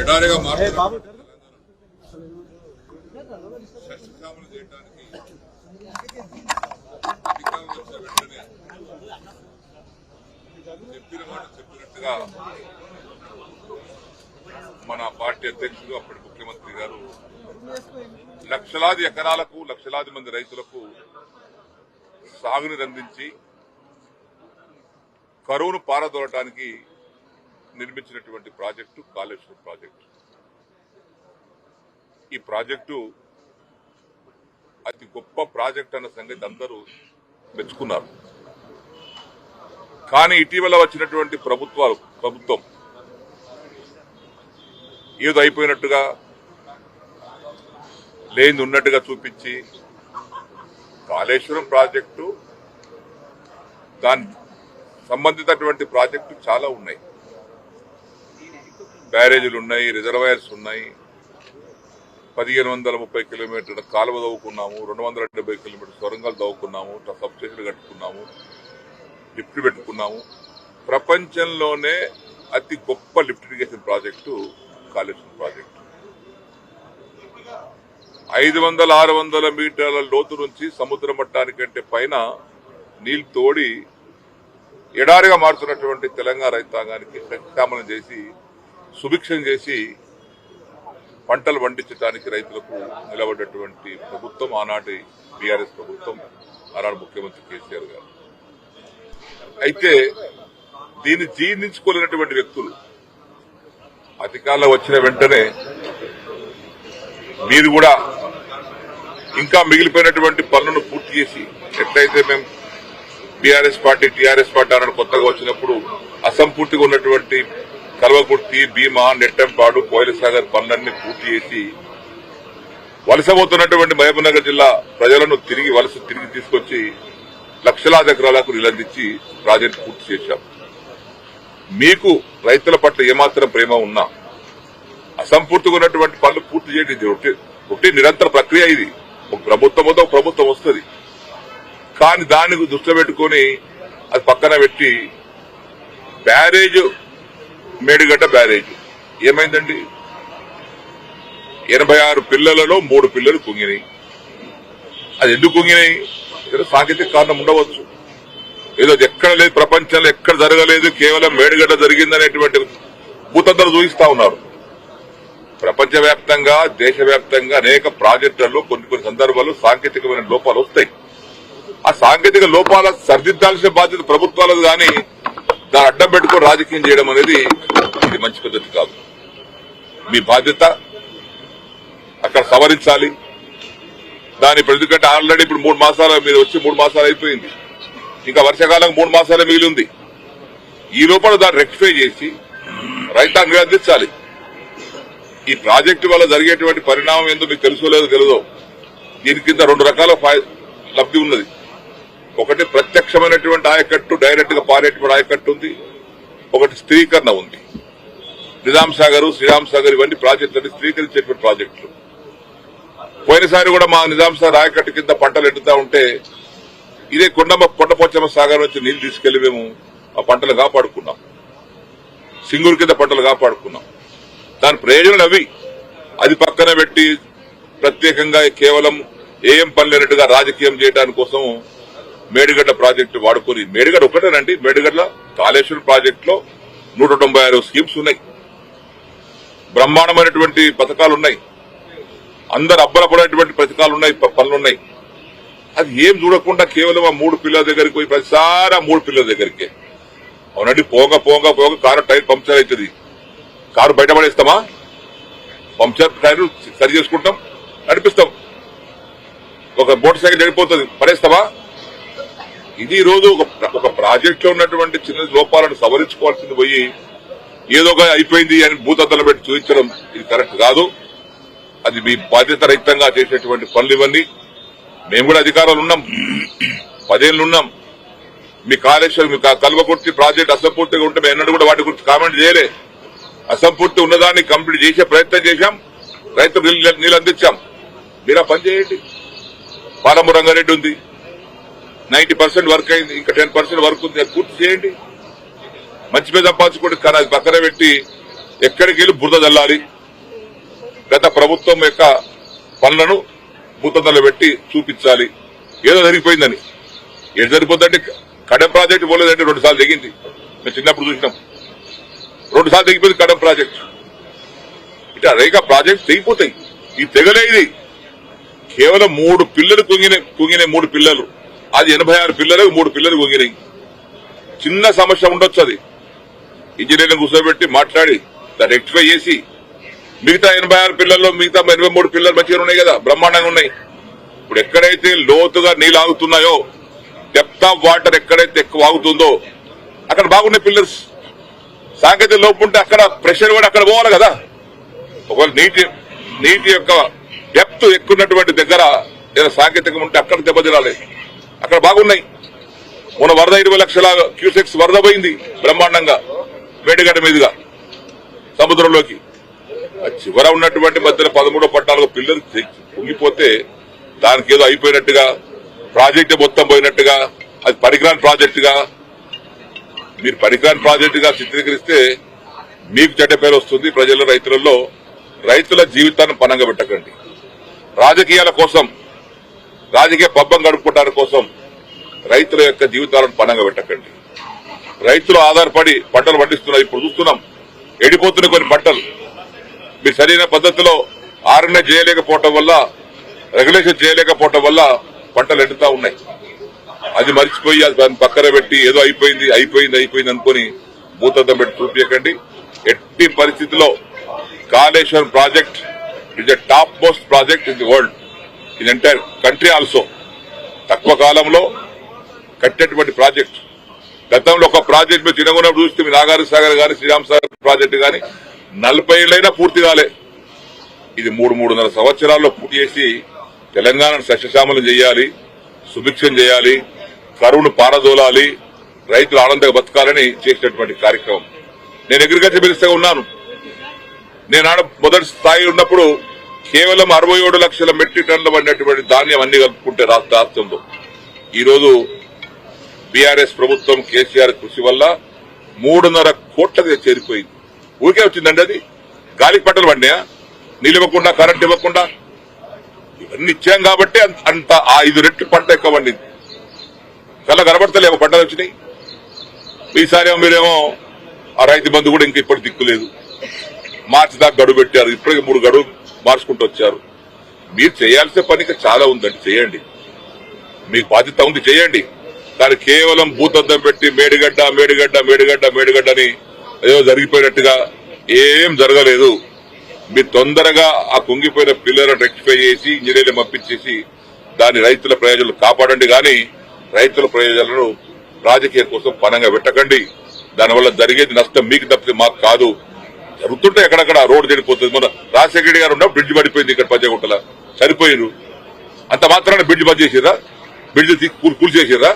ఎడారిగా చేయడానికి వెంటనే చెప్పిన మాట చెప్పినట్టుగా మన పార్టీ అధ్యక్షుడు అప్పటి ముఖ్యమంత్రి గారు లక్షలాది ఎకరాలకు లక్షలాది మంది రైతులకు సాగునీరు అందించి కరువును పారదోలటానికి నిర్మించినటువంటి ప్రాజెక్టు కాళేశ్వరం ప్రాజెక్టు. ఈ ప్రాజెక్టు అతి గొప్ప ప్రాజెక్ట్ అన్న సంగతి అందరూ మెచ్చుకున్నారు. కానీ ఇటీవల వచ్చినటువంటి ప్రభుత్వాలు ప్రభుత్వం ఏదో అయిపోయినట్టుగా లేని ఉన్నట్టుగా చూపించి కాళేశ్వరం ప్రాజెక్టు దాని సంబంధితటువంటి ప్రాజెక్టు చాలా ఉన్నాయి. బ్యారేజీలు ఉన్నాయి రిజర్వాయర్స్ ఉన్నాయి. పదిహేను వందల ముప్పై కిలోమీటర్ల కాలువ తవ్వుకున్నాము రెండు వందల డెబ్బై కిలోమీటర్ సొరంగాలు తవ్వుకున్నాము సబ్స్టేషన్లు కట్టుకున్నాము లిఫ్ట్ పెట్టుకున్నాము. ప్రపంచంలోనే అతి గొప్ప lift irrigation project Kaleshwaram project. ఐదు వందల ఆరు వందల మీటర్ల లోతు నుంచి సముద్ర మట్టానికంటే పైన నీళ్ళు తోడి ఎడారిగా మారుతున్నటువంటి తెలంగాణ రైతాంగానికి సత్యామలం చేసి సుభిక్షం చేసి పంటలు పండించడానికి రైతులకు నిలబడ్డటువంటి ప్రభుత్వం ఆనాటి బీఆర్ఎస్ ప్రభుత్వం ఆనాడు ముఖ్యమంత్రి కేసీఆర్ గారు. అయితే దీన్ని జీర్ణించుకోలేనటువంటి వ్యక్తులు అధికారంలో వచ్చిన వెంటనే మీరు కూడా ఇంకా మిగిలిపోయినటువంటి పనులను పూర్తి చేసి ఎట్లయితే మేము బీఆర్ఎస్ పార్టీ టీఆర్ఎస్ పార్టీ అన్నాడు కొత్తగా వచ్చినప్పుడు అసంపూర్తిగా ఉన్నటువంటి కల్వకుర్తి భీమా నెట్టంపాడు కోయిలసాగర్ పనులన్నీ పూర్తి చేసి వలసపోతున్నటువంటి మహబూబ్నగర్ జిల్లా ప్రజలను తిరిగి వలస తిరిగి తీసుకొచ్చి లక్షలాది ఎకరాలకు నిలందించి ప్రాజెక్టు పూర్తి చేశాం. మీకు రైతుల పట్ల ఏమాత్రం ప్రేమ ఉన్నా అసంపూర్తిగా ఉన్నటువంటి పనులు పూర్తి చేయడం ఇది ఒకటి నిరంతర ప్రక్రియ ఇది. ఒక ప్రభుత్వం వద్ద ఒక ప్రభుత్వం వస్తుంది. కానీ దాన్ని దృష్టిలో పెట్టుకొని అది పక్కన పెట్టి బ్యారేజ్ మేడిగడ్డ బ్యారేజ్. ఏమైందండి? ఎనభై ఆరు పిల్లలలో మూడు పిల్లలు కుంగినాయి. అది ఎందుకు కుంగినాయి? ఏదో సాంకేతిక కారణం ఉండవచ్చు. ఏదో ఎక్కడ లేదు ప్రపంచంలో ఎక్కడ జరగలేదు కేవలం మేడిగడ్డ జరిగిందనేటువంటి భూతంతరం చూపిస్తా ఉన్నారు. ప్రపంచవ్యాప్తంగా దేశవ్యాప్తంగా అనేక ప్రాజెక్టులలో కొన్ని కొన్ని సందర్భాల్లో సాంకేతికమైన లోపాలు వస్తాయి. ఆ సాంకేతిక లోపాల సరిదిద్దాల్సిన బాధ్యత ప్రభుత్వాలకు కానీ దాన్ని అడ్డం పెట్టుకుని రాజకీయం చేయడం అనేది ఇది మంచి పద్ధతి కాదు. మీ బాధ్యత అక్కడ సవరించాలి. దాని ఇప్పుడు ఎందుకంటే ఆల్రెడీ ఇప్పుడు మూడు మాసాలు మీరు వచ్చి మూడు మాసాలు అయిపోయింది. ఇంకా వర్షాకాలం మూడు మాసాలే మిగిలి ఉంది ఈ లోపల దాన్ని రెక్టిఫై చేసి రైతాంగం అందించాలి. ఈ ప్రాజెక్టు వల్ల జరిగేటువంటి పరిణామం ఏందో మీకు తెలుసో లేదో తెలియదో దీని కింద రెండు రకాల లబ్ధి ఉన్నది. ఒకటి ప్రత్యక్షమైనటువంటి ఆయకట్టు డైరెక్ట్గా పారేటువంటి ఆయకట్టు ఉంది. ఒకటి స్థిరీకరణ ఉంది. నిజాం సాగర్ శ్రీరామ్ సాగర్ ఇవన్నీ ప్రాజెక్టులు స్థిరీకరించేటువంటి ప్రాజెక్టులు పోయినసారి కూడా మా నిజాం సాగర్ ఆయకట్టు కింద పంటలు ఎండుతా ఉంటే ఇదే కొండమ్మ కొండపోచమ్మ సాగర్ నుంచి నీళ్ళు తీసుకెళ్ళి మేము ఆ పంటలు కాపాడుకున్నాం. సింగూరు కింద పంటలు కాపాడుకున్నాం. దాని ప్రయోజనాలు అవి. అది పక్కన పెట్టి ప్రత్యేకంగా కేవలం ఏం పని లేనట్టుగా రాజకీయం చేయడానికి కోసం మేడిగడ్డ ప్రాజెక్టు వాడుకొని మేడిగడ్డ ఒకటేనండి మేడిగడ్డ కాళేశ్వరం ప్రాజెక్ట్లో నూట తొంభై ఆరు స్కీమ్స్ ఉన్నాయి. బ్రహ్మాండమైనటువంటి పథకాలు ఉన్నాయి అందరు అబ్బలపడేటువంటి పథకాలు ఉన్నాయి పనులున్నాయి. అది ఏం చూడకుండా కేవలం ఆ మూడు పిల్లల దగ్గరికి పోయి ప్రతిసారి ఆ మూడు పిల్లల దగ్గరికి. అవునండి పోగా పోగా పోగా కారు టైర్ పంక్చర్ అవుతుంది. కారు బయటపడేస్తామా? పంక్చర్ టైర్ సరి చేసుకుంటాం నడిపిస్తాం. ఒక మోటార్ సైకిల్ చెడిపోతుంది పడేస్తావా ఇది రోజు ఒక ప్రాజెక్ట్లో ఉన్నటువంటి చిన్న లోపాలను సవరించుకోవాల్సింది పోయి ఏదో ఒక అయిపోయింది అని భూతద్దలు పెట్టి చూపించడం ఇది కరెక్ట్ కాదు. అది మీ బాధ్యత రహితంగా చేసేటువంటి పనులు ఇవన్నీ. మేము కూడా అధికారాలు ఉన్నాం. పదేళ్ళు ఉన్నాం. మీ కాళేశ్వరం మీ కల్వకుర్తి ప్రాజెక్ట్ అసంపూర్తిగా ఉంటే మేము ఎన్నడూ కూడా వాటి గురించి కామెంట్ చేయలే. అసంపూర్తి ఉన్నదాన్ని కంప్లీట్ చేసే ప్రయత్నం చేశాం. రైతు నీళ్ళు నీళ్ళు అందించాం. మీరు పనిచేయండి పని చేయండి. రంగారెడ్డి ఉంది. నైన్టీ పర్సెంట్ వర్క్ అయింది ఇంకా టెన్ పర్సెంట్ వర్క్ ఉంది అది పూర్తి చేయండి. మంచి మీద సంపాదించుకోండి కానీ అది పక్కన పెట్టి ఎక్కడికి వెళ్ళి బురద చల్లాలి గత ప్రభుత్వం యొక్క పనులను భూతంలో పెట్టి చూపించాలి. ఏదో జరిగిపోయిందని. ఏది సరిపోతుందంటే కడెం ప్రాజెక్ట్ పోలేదంటే రెండు సార్లు దిగింది మేము చిన్నప్పుడు చూసినాం. రెండు సార్లు దిగిపోయింది కడెం ప్రాజెక్ట్. ఇట్లా అనేక ప్రాజెక్ట్స్ తెగిపోతాయి. ఈ తెగలే ఇది. కేవలం మూడు పిల్లలు కుంగిన కుంగిన మూడు పిల్లలు. అది ఎనభై ఆరు పిల్లలకు మూడు పిల్లలు వంగినాయి. చిన్న సమస్య ఉండొచ్చు అది. ఇంజనీర్లను కూర్చోబెట్టి మాట్లాడి దాన్ని రెక్టిఫై చేసి మిగతా ఎనభై ఆరు పిల్లల్లో మిగతా ఎనభై మూడు పిల్లలు మంచిగా ఉన్నాయి కదా బ్రహ్మాండంగా ఉన్నాయి. ఇప్పుడు ఎక్కడైతే లోతుగా నీళ్ళు ఆగుతున్నాయో డెప్త్ ఆఫ్ వాటర్ ఎక్కడైతే ఎక్కువ ఆగుతుందో అక్కడ బాగున్నాయి పిల్లర్స్ సాంకేతిక లోపు ఉంటే అక్కడ ప్రెషర్ కూడా అక్కడ పోవాలి కదా. ఒకవేళ నీటి నీటి యొక్క డెప్త్ ఎక్కున్నటువంటి దగ్గర ఏదైనా సాంకేతికం ఉంటే అక్కడ దెబ్బతినాలి. అక్కడ బాగున్నాయి. మొన్న వరద ఇరవై లక్షల క్యూసెక్స్ వరద పోయింది బ్రహ్మాండంగా మేడగడ్డ మీదుగా సముద్రంలోకి. చివర ఉన్నటువంటి మధ్యలో పదమూడో పట్టాలకు పిల్లలు పొంగిపోతే దానికి ఏదో అయిపోయినట్టుగా ప్రాజెక్ట్ మొత్తం పోయినట్టుగా అది పరికరాని ప్రాజెక్టుగా. మీరు పరికరాని ప్రాజెక్టుగా చిత్రీకరిస్తే మీకు చెడ్డ పేరు వస్తుంది ప్రజల రైతులలో. రైతుల జీవితాన్ని పనంగా పెట్టకండి. రాజకీయాల కోసం రాజకీయ పబ్బం గడుపుకోవడానికి కోసం రైతుల యొక్క జీవితాలను పనంగా పెట్టకండి. రైతులు ఆధారపడి పంటలు పండిస్తున్నారు. ఇప్పుడు చూస్తున్నాం ఎడిపోతున్న కొన్ని పంటలు. మీరు సరైన పద్ధతిలో ఆర్ఎన్ఏ చేయలేకపోవటం వల్ల రెగ్యులేషన్ చేయలేకపోవటం వల్ల పంటలు ఎండుతా ఉన్నాయి. అది మర్చిపోయి దాన్ని పక్కన పెట్టి ఏదో అయిపోయింది అయిపోయింది అయిపోయింది అనుకుని భూతద్దం పెట్టి చూపించకండి ఎట్టి పరిస్థితిలో Kaleshwaram project is the top most project in the world in entire country also తక్కువ కాలంలో కట్టేటువంటి ప్రాజెక్ట్. గతంలో ఒక ప్రాజెక్ట్ మీద చిన్నగున్నప్పుడు చూస్తే మీ నాగార్జు సాగర్ గాని శ్రీరామ్ సాగర్ ప్రాజెక్టు గాని నలభై ఏళ్ళైనా పూర్తి కాలే. ఇది మూడు మూడున్నర సంవత్సరాల్లో పూర్తి చేసి తెలంగాణను సస్యశ్యామలం చేయాలి సుభిక్షం చేయాలి కరువును పారదోలాలి రైతులు ఆనందంగా బతకాలని చేసినటువంటి కార్యక్రమం. నేను అగ్రికల్చర్ మినిస్టర్గా ఉన్నాను. నేను ఆడ మొదటి స్థాయి ఉన్నప్పుడు కేవలం అరవై ఏడు లక్షల మెట్రిక్ టన్నులు పడినటువంటి ధాన్యం అన్ని కలుపుకుంటే రాష్ట్ర రాష్ట్రంలో ఈరోజు బీఆర్ఎస్ ప్రభుత్వం కేసీఆర్ కృషి వల్ల మూడున్నర కోట్లకి చేరిపోయింది. ఊరికే వచ్చిందండి అది? గాలికి పట్టలు పడినాయా? నీళ్ళు ఇవ్వకుండా కరెంట్ ఇవ్వకుండా? ఇవన్నీ ఇచ్చాం కాబట్టి అంత- ఆ ఐదు రెట్లు పంట ఎక్కువ పండింది. కళ్ళ కనబడతలేవు పంటలు వచ్చినాయి. ఈసారి మీరేమో ఆ రైతు బంధు కూడా ఇంకా ఇప్పటి దిక్కులేదు. మార్చి దాకా గడువు పెట్టారు. ఇప్పటికి మూడు గడువు మార్చుకుంటూ వచ్చారు. మీరు చేయాల్సిన పని చాలా ఉందండి. చేయండి. మీకు బాధ్యత ఉంది చేయండి. కానీ కేవలం భూతద్దం పెట్టి మేడిగడ్డ మేడిగడ్డ మేడిగడ్డ మేడిగడ్డ అని ఏదో జరిగిపోయినట్టుగా ఏం జరగలేదు. మీరు తొందరగా ఆ కుంగిపోయిన పిల్లలను రెక్టిఫై చేసి ఇంజనీర్లు పంపించేసి దాని రైతుల ప్రయోజనాలు కాపాడండి. గాని రైతుల ప్రయోజనాలను రాజకీయం కోసం పనంగా పెట్టకండి దానివల్ల జరిగేది నష్టం మీకు తప్పితే మాకు కాదు. జరుగుతుంటే ఎక్కడక్కడ రోడ్డు చెడిపోతుంది. మన రాజశేఖర రెడ్డి గారు ఉన్నప్పుడు బ్రిడ్జ్ పడిపోయింది ఇక్కడ పంచగుట్టల చనిపోయిరు అంత మాత్రాన బ్రిడ్జ్ బంద్ చేసిరా బ్రిడ్జ్ కూల్ చేసిరా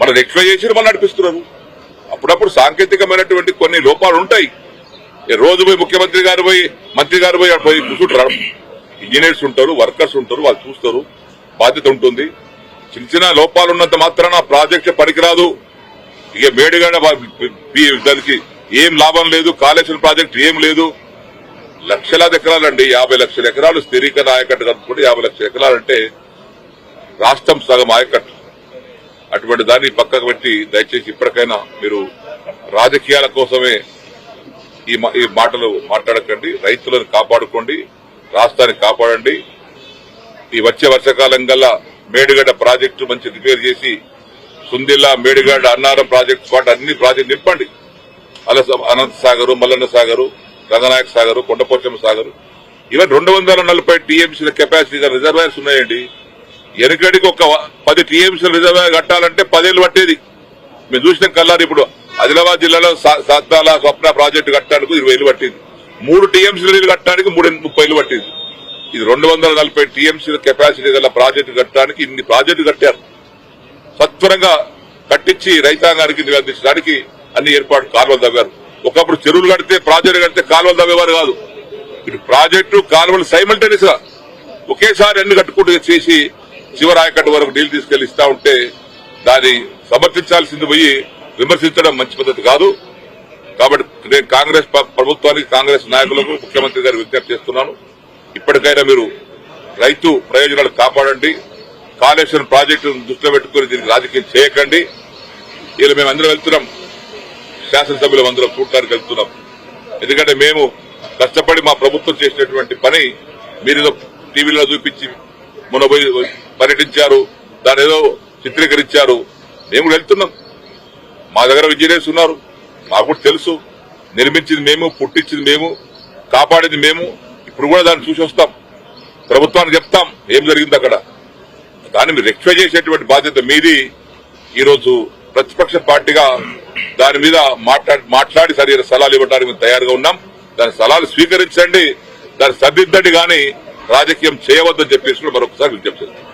మన రెక్టిఫై చేసి మళ్ళీ నడిపిస్తున్నారు. అప్పుడప్పుడు సాంకేతికమైనటువంటి కొన్ని లోపాలు ఉంటాయి. ఏ రోజు పోయి ముఖ్యమంత్రి గారు పోయి మంత్రి గారు పోయి పోయి కూర్చుంటారు? ఇంజనీర్స్ ఉంటారు వర్కర్స్ ఉంటారు వాళ్ళు చూస్తారు. బాధ్యత ఉంటుంది. చిన్న చిన్న లోపాలు ఉన్నంత మాత్రాన ప్రాజెక్ట్ పనికిరాదు. ఇక మేడిగడ దానికి ఏం లాభం లేదు కాళేశ్వరం ప్రాజెక్ట్ ఏం లేదు. లక్షలాది ఎకరాలండి యాభై లక్షల ఎకరాలు స్థిరీకరణ ఆయకట్టు కనుక్కుంటే యాభై లక్షల ఎకరాలంటే రాష్ట్రం సగం ఆయకట్టు. అటువంటి దాన్ని పక్కకు పెట్టి దయచేసి ఇప్పటికైనా మీరు రాజకీయాల కోసమే ఈ మా- ఈ మాటలు మాట్లాడకండి రైతులను కాపాడుకోండి రాష్ట్రాన్ని కాపాడండి. ఈ వచ్చే వర్షాకాలం గల్లా మేడిగడ్డ ప్రాజెక్టు మంచి రిపేర్ చేసి సుందిల్లా మేడిగడ్డ అన్నారం ప్రాజెక్టు వాటి అన్ని ప్రాజెక్టు నింపండి. అలా అనంత సాగరు మల్లన్న సాగరు రంగనాయక సాగరు కొండపోచమ్మ సాగరు. ఇవన్నీ రెండు వందల నలభై టీఎంసీల కెపాసిటీగా రిజర్వాయర్స్ ఉన్నాయండి. వెనుకడికి ఒక పది టీఎంసీల రిజర్వాయర్ కట్టాలంటే పదేళ్ళు పట్టేది. మేము చూసిన కల్లారు ఇప్పుడు ఆదిలాబాద్ జిల్లాలో సత్నాల స్వప్న ప్రాజెక్టు కట్టడానికి ఇరవై ఏళ్ళు పట్టింది. మూడు టీఎంసీల నీళ్ళు కట్టడానికి మూడు ముప్పై ఏళ్ళు పట్టింది. ఇది రెండు వందల నలభై టీఎంసీల కెపాసిటీ గల ప్రాజెక్టు కట్టడానికి ఇన్ని ప్రాజెక్టు కట్టారు. సత్వరంగా కట్టించి రైతాంగానికి నీరు అందించడానికి అన్ని ఏర్పాటు కాలువలు తవ్వారు ఒకప్పుడు చెరువులు కడితే ప్రాజెక్టు కడితే కాలువలు తవ్వేవారు కాదు. ఇప్పుడు ప్రాజెక్టు కాలువలు సైమల్టేనియస్గా ఒకేసారి అన్ని కట్టుకుంటూ చేసి శివరాయకట్టు వరకు నీళ్ళు తీసుకెళ్ళి ఇస్తా ఉంటే దాన్ని సమర్థించాల్సింది పోయి విమర్శించడం మంచి పద్ధతి కాదు. కాబట్టి నేను కాంగ్రెస్ ప- ప్రభుత్వానికి కాంగ్రెస్ నాయకులకు ముఖ్యమంత్రి గారు విజ్ఞప్తి చేస్తున్నాను. ఇప్పటికైనా మీరు రైతు ప్రయోజనాలు కాపాడండి. కాళేశ్వరం ప్రాజెక్టును దృష్టిలో పెట్టుకుని దీనికి రాజకీయం చేయకండి. ఇలా మేము అందరం వెళ్తున్నాం. శాసనసభ్యులు అందరం చూడటానికి వెళ్తున్నాం. ఎందుకంటే మేము కష్టపడి మా ప్రభుత్వం చేసినటువంటి పని మీరు ఏదో టీవీలో చూపించి మొన్న పోయి పర్యటించారు దాని ఏదో చిత్రీకరించారు. మేము కూడా వెళ్తున్నాం. మా దగ్గర ఇంజనీర్స్ ఉన్నారు. మాకు కూడా తెలుసు. నిర్మించింది మేము పుట్టించింది మేము కాపాడింది మేము. ఇప్పుడు కూడా దాన్ని చూసి వస్తాం. ప్రభుత్వానికి చెప్తాం ఏం జరిగింది అక్కడ. దాన్ని మీరు రెక్టిఫై చేసేటువంటి బాధ్యత మీది. ఈరోజు ప్రతిపక్ష పార్టీగా దాని మీద మాట్లాడి మాట్లాడి సరైన సలహాలు ఇవ్వడానికి మేము తయారుగా ఉన్నాం. దాని సలహాలు స్వీకరించండి. దాన్ని సర్దిద్దండి గాని రాజకీయం చేయవద్దని చెప్పేసి కూడా మరొకసారి విజ్ఞప్తి చేస్తాం